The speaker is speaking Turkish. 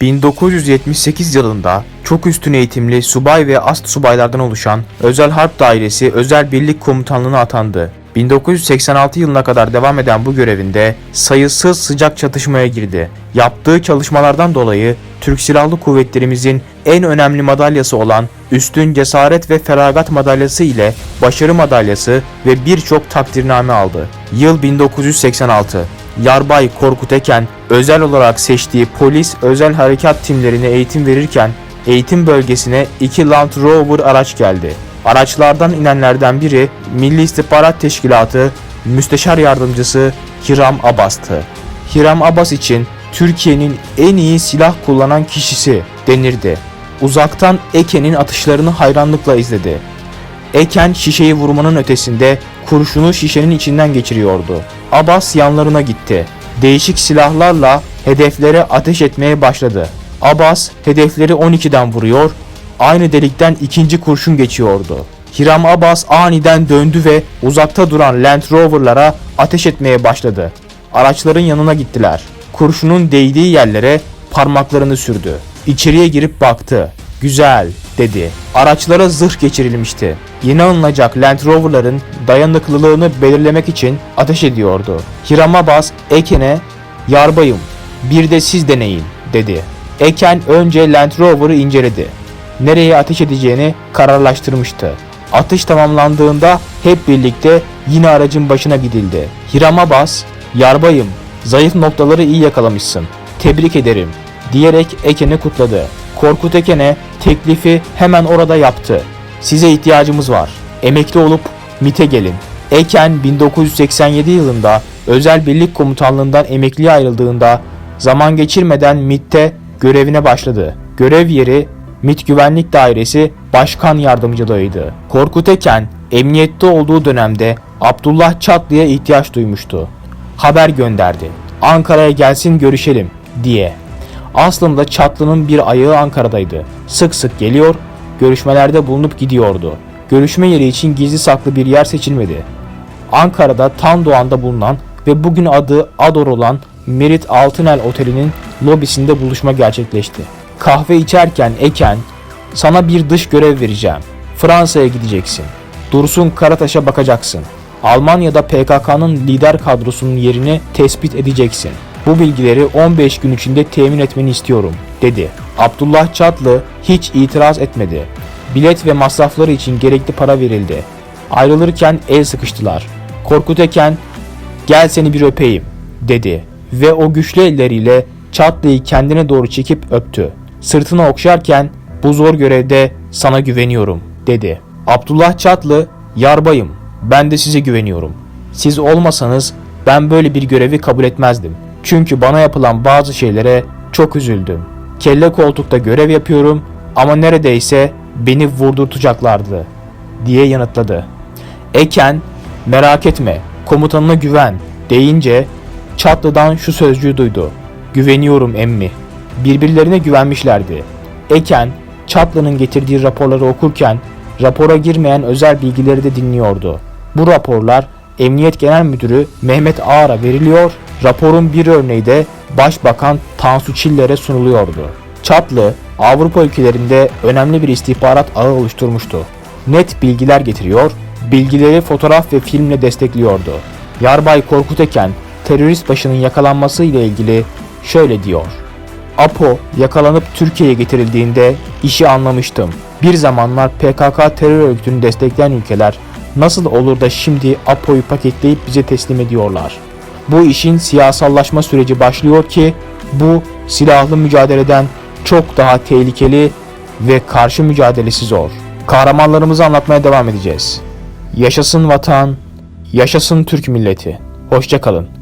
1978 yılında çok üstün eğitimli subay ve ast subaylardan oluşan Özel Harp Dairesi Özel Birlik Komutanlığı'na atandı. 1986 yılına kadar devam eden bu görevinde sayısız sıcak çatışmaya girdi. Yaptığı çalışmalardan dolayı Türk Silahlı Kuvvetlerimizin en önemli madalyası olan Üstün Cesaret ve Feragat Madalyası ile Başarı Madalyası ve birçok takdirname aldı. Yıl 1986. Yarbay Korkut Eken özel olarak seçtiği polis özel harekat timlerine eğitim verirken eğitim bölgesine iki Land Rover araç geldi. Araçlardan inenlerden biri Milli İstihbarat Teşkilatı Müsteşar Yardımcısı Hiram Abbas'tı. Hiram Abbas için Türkiye'nin en iyi silah kullanan kişisi denirdi. Uzaktan Eken'in atışlarını hayranlıkla izledi. Eken şişeyi vurmanın ötesinde kurşunu şişenin içinden geçiriyordu. Abbas yanlarına gitti. Değişik silahlarla hedeflere ateş etmeye başladı. Abbas hedefleri 12'den vuruyor, aynı delikten ikinci kurşun geçiyordu. Hiram Abbas aniden döndü ve uzakta duran Land Rover'lara ateş etmeye başladı. Araçların yanına gittiler. Kurşunun değdiği yerlere parmaklarını sürdü. İçeriye girip baktı. Güzel dedi. Araçlara zırh geçirilmişti. Yeni alınacak Land Rover'ların dayanıklılığını belirlemek için ateş ediyordu. Hiram Abbas Eken'e yarbayım bir de siz deneyin dedi. Eken önce Land Rover'ı inceledi. Nereye ateş edeceğini kararlaştırmıştı. Atış tamamlandığında hep birlikte yine aracın başına gidildi. Hiram Abbas, yarbayım zayıf noktaları iyi yakalamışsın. Tebrik ederim diyerek Eken'i kutladı. Korkut Eken'e teklifi hemen orada yaptı. Size ihtiyacımız var. Emekli olup MIT'e gelin. Eken 1987 yılında Özel Birlik Komutanlığından emekliye ayrıldığında zaman geçirmeden MIT'te görevine başladı. Görev yeri MİT Güvenlik Dairesi Başkan Yardımcılığıydı. Korkut Eken, emniyette olduğu dönemde Abdullah Çatlı'ya ihtiyaç duymuştu. Haber gönderdi. Ankara'ya gelsin görüşelim diye. Aslında Çatlı'nın bir ayağı Ankara'daydı. Sık sık geliyor, görüşmelerde bulunup gidiyordu. Görüşme yeri için gizli saklı bir yer seçilmedi. Ankara'da Tandoğan'da bulunan ve bugün adı Ador olan Merit Altınel Oteli'nin lobisinde buluşma gerçekleşti. Kahve içerken Eken, sana bir dış görev vereceğim. Fransa'ya gideceksin. Dursun Karataş'a bakacaksın. Almanya'da PKK'nın lider kadrosunun yerini tespit edeceksin. Bu bilgileri 15 gün içinde temin etmeni istiyorum, dedi. Abdullah Çatlı hiç itiraz etmedi. Bilet ve masrafları için gerekli para verildi. Ayrılırken el sıkıştılar. Korkut Eken, gel seni bir öpeyim, dedi. Ve o güçlü elleriyle Çatlı'yı kendine doğru çekip öptü. Sırtını okşarken, bu zor görevde sana güveniyorum, dedi. Abdullah Çatlı, yarbayım, ben de size güveniyorum. Siz olmasanız ben böyle bir görevi kabul etmezdim. Çünkü bana yapılan bazı şeylere çok üzüldüm. Kelle koltukta görev yapıyorum ama neredeyse beni vurdurtacaklardı diye yanıtladı. Eken merak etme komutanına güven deyince Çatlı'dan şu sözcüğü duydu. Güveniyorum emmi. Birbirlerine güvenmişlerdi. Eken Çatlı'nın getirdiği raporları okurken rapora girmeyen özel bilgileri de dinliyordu. Bu raporlar Emniyet Genel Müdürü Mehmet Ağar'a veriliyor, raporun bir örneği de Başbakan Tansu Çiller'e sunuluyordu. Çatlı, Avrupa ülkelerinde önemli bir istihbarat ağı oluşturmuştu. Net bilgiler getiriyor, bilgileri fotoğraf ve filmle destekliyordu. Yarbay Korkut Eken, terörist başının yakalanması ile ilgili şöyle diyor. Apo yakalanıp Türkiye'ye getirildiğinde işi anlamıştım. Bir zamanlar PKK terör örgütünü destekleyen ülkeler nasıl olur da şimdi Apo'yu paketleyip bize teslim ediyorlar? Bu işin siyasallaşma süreci başlıyor ki bu silahlı mücadeleden çok daha tehlikeli ve karşı mücadelesi zor. Kahramanlarımızı anlatmaya devam edeceğiz. Yaşasın vatan, yaşasın Türk milleti. Hoşçakalın.